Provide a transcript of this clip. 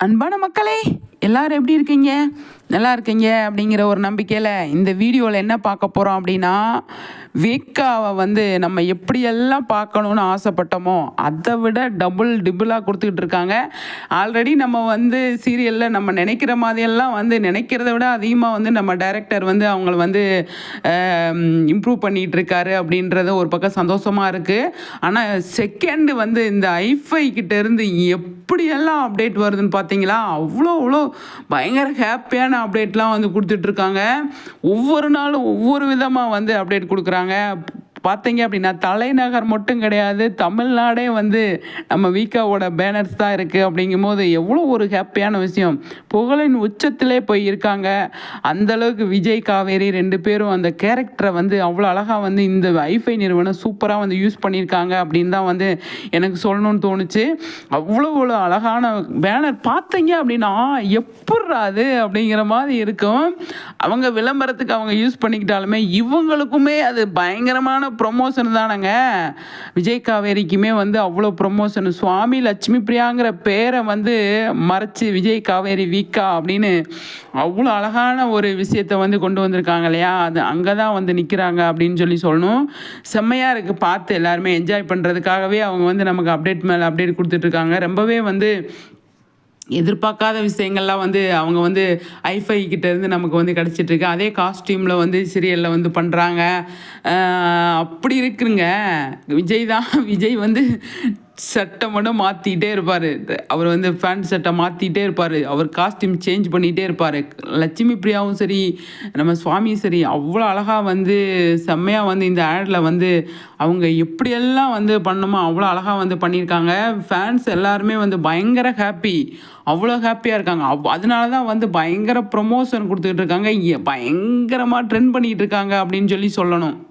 அன்பான மக்களே எல்லாரும் எப்படி இருக்கீங்க? நல்லா இருக்கீங்க அப்படிங்கிற ஒரு நம்பிக்கையில் இந்த வீடியோவில் என்ன பார்க்க போகிறோம் அப்படின்னா வேக்காவை வந்து நம்ம எப்படியெல்லாம் பார்க்கணுன்னு ஆசைப்பட்டோமோ அதை விட டபுள் டிபிளாக கொடுத்துக்கிட்டு இருக்காங்க. ஆல்ரெடி நம்ம வந்து சீரியலில் நம்ம நினைக்கிற மாதிரியெல்லாம் வந்து நினைக்கிறத விட அதிகமாக வந்து நம்ம டைரக்டர் வந்து அவங்கள வந்து இம்ப்ரூவ் பண்ணிகிட்டு இருக்காரு அப்படின்றது ஒரு பக்கம் சந்தோஷமாக இருக்குது ஆனால் செகண்டு வந்து இந்த ஐஃபை கிட்டேருந்து எப்படியெல்லாம் அப்டேட் வருதுன்னு பார்த்தீங்களா? அவ்வளோ அவ்வளோ பயங்கர ஹாப்பியான அப்டேட்லாம் வந்து கொடுத்துட்ருக்காங்க ஒவ்வொரு நாளும் ஒவ்வொரு விதமாக வந்து அப்டேட் கொடுக்குறாங்க. பார்த்தீங்க அப்படின்னா தலைநகர் மட்டும் கிடையாது தமிழ்நாடே வந்து நம்ம வீக்காவோட பேனர்ஸ் தான் இருக்குது அப்படிங்கும்போது எவ்வளோ ஒரு ஹாப்பியான விஷயம். புகழின் உச்சத்திலே போய் இருக்காங்க. அந்தளவுக்கு விஜய் காவேரி ரெண்டு பேரும் அந்த கேரக்டரை வந்து அவ்வளோ அழகாக வந்து இந்த ஐஃபை நிறுவனம் சூப்பராக வந்து யூஸ் பண்ணியிருக்காங்க அப்படின்னு தான் வந்து எனக்கு சொல்லணும்னு தோணுச்சு. அவ்வளோ அவ்வளோ அழகான பேனர் பார்த்தீங்க அப்படின்னா எப்பட்றா அது அப்படிங்கிற மாதிரி இருக்கும். அவங்க விளம்பரத்துக்கு அவங்க யூஸ் பண்ணிக்கிட்டாலுமே இவங்களுக்குமே அது பயங்கரமான ப்ரொமோஷன் தானங்க. விஜய் காவேரிக்குமே வந்து அவ்வளோ ப்ரொமோஷன் சுவாமி லட்சுமி பிரியாங்கிற பேரை வந்து மறைச்சு விஜய் காவேரி வீக்கா அப்படின்னு அவ்வளோ அழகான ஒரு விஷயத்தை வந்து கொண்டு வந்திருக்காங்க இல்லையா? அது அங்கே தான் வந்து நிற்கிறாங்க அப்படின்னு சொல்லி சொல்லணும். செம்மையாக இருக்குது பார்த்து எல்லாருமே என்ஜாய் பண்ணுறதுக்காகவே அவங்க வந்து நமக்கு அப்டேட் மேலே அப்டேட் கொடுத்துட்ருக்காங்க ரொம்பவே வந்து எதிர்பார்க்காத விஷயங்கள்லாம் வந்து அவங்க வந்து ஐஃபை கிட்டேருந்து நமக்கு வந்து கிடச்சிட்ருக்கு. அதே காஸ்டியூமில் வந்து சீரியலில் வந்து பண்ணுறாங்க அப்படி இருக்குங்க. விஜய் தான். விஜய் வந்து சட்டை மட்டும் மாற்றிக்கிட்டே இருப்பார். அவர் வந்து ஃபேண்ட் சட்டை மாற்றிக்கிட்டே இருப்பார். அவர் காஸ்டியூம் சேஞ்ச் பண்ணிகிட்டே இருப்பார். லட்சுமி பிரியாவும் சரி நம்ம சுவாமியும் சரி அவ்வளோ அழகாக வந்து செம்மையாக வந்து இந்த ஆடில் வந்து அவங்க எப்படியெல்லாம் வந்து பண்ணணுமோ அவ்வளோ அழகாக வந்து பண்ணியிருக்காங்க. ஃபேன்ஸ் எல்லாருமே வந்து பயங்கர ஹாப்பி அவ்வளோ ஹாப்பியாக இருக்காங்க. அவ் அதனால தான் வந்து பயங்கர ப்ரொமோஷன் கொடுத்துக்கிட்டு இருக்காங்க. இ- பயங்கரமாக ட்ரெண்ட் பண்ணிகிட்டு இருக்காங்க அப்படின்னு சொல்லி சொல்லணும்.